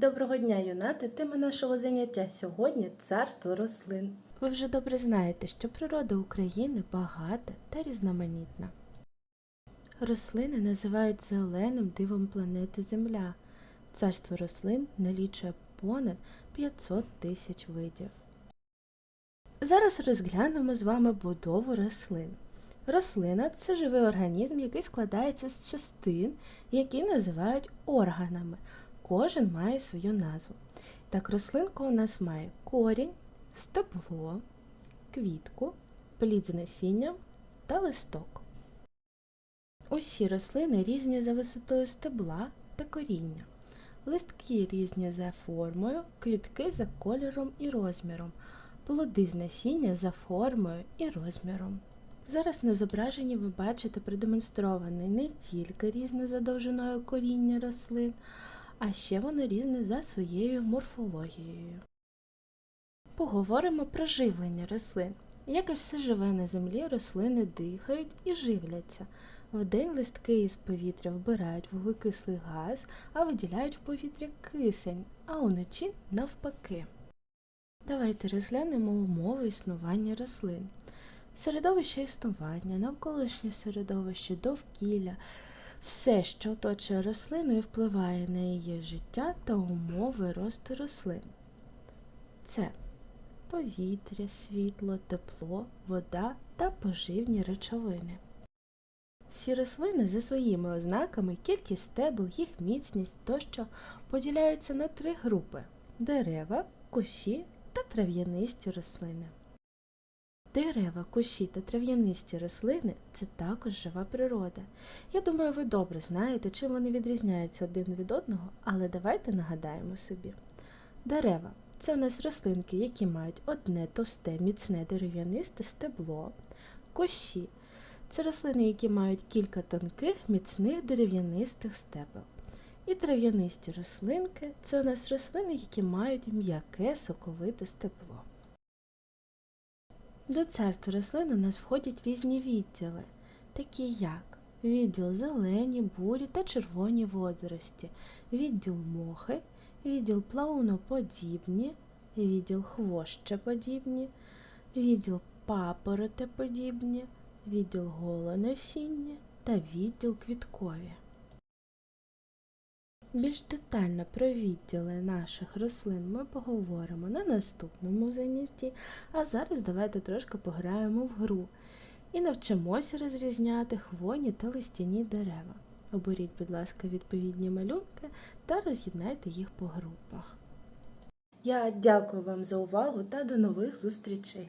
Доброго дня, юнати! Тема нашого заняття сьогодні царство рослин. Ви вже добре знаєте, що природа України багата та різноманітна. Рослини називають зеленим дивом планети Земля. Царство рослин налічує понад 500 тисяч видів. Зараз розглянемо з вами будову рослин. Рослина це живий організм, який складається з частин, які називають органами. Кожен має свою назву. Так, рослинка у нас має корінь, стебло, квітку, плід з насінням та листок. Усі рослини різні за висотою стебла та коріння. Листки різні за формою, квітки за кольором і розміром, плоди з насіння за формою і розміром. Зараз на зображенні ви бачите продемонстроване не тільки різне за довжиною коріння рослин, а ще воно різне за своєю морфологією. Поговоримо про живлення рослин. Як і все живе на землі, рослини дихають і живляться. Вдень листки із повітря вбирають вуглекислий газ, а виділяють в повітря кисень, а уночі навпаки. Давайте розглянемо умови існування рослин. Середовище існування, навколишнє середовище, довкілля, все, що оточує рослину і впливає на її життя та умови росту рослин. Це повітря, світло, тепло, вода та поживні речовини. Всі рослини за своїми ознаками, кількість стебл, їх міцність тощо поділяються на три групи дерева, кущі та трав'янисті рослини. Дерева, кущі та трав'янисті рослини це також жива природа. Я думаю, ви добре знаєте, чим вони відрізняються один від одного, але давайте нагадаємо собі. Дерева це у нас рослинки, які мають одне товсте, міцне дерев'янисте стебло. Кущі це рослини, які мають кілька тонких, міцних дерев'янистих стебел. І трав'янисті рослинки це у нас рослини, які мають м'яке соковите стебло. До царства рослин у нас входять різні відділи, такі як відділ зелені, бурі та червоні водорості, відділ мохи, відділ плауноподібні, відділ хвощеподібні, відділ папоротеподібні, відділ голоносіння та відділ квіткові. Більш детально про відділи наших рослин ми поговоримо на наступному занятті, а зараз давайте трошки пограємо в гру і навчимося розрізняти хвойні та листяні дерева. Оберіть, будь ласка, відповідні малюнки та роз'єднайте їх по групах. Я дякую вам за увагу та до нових зустрічей!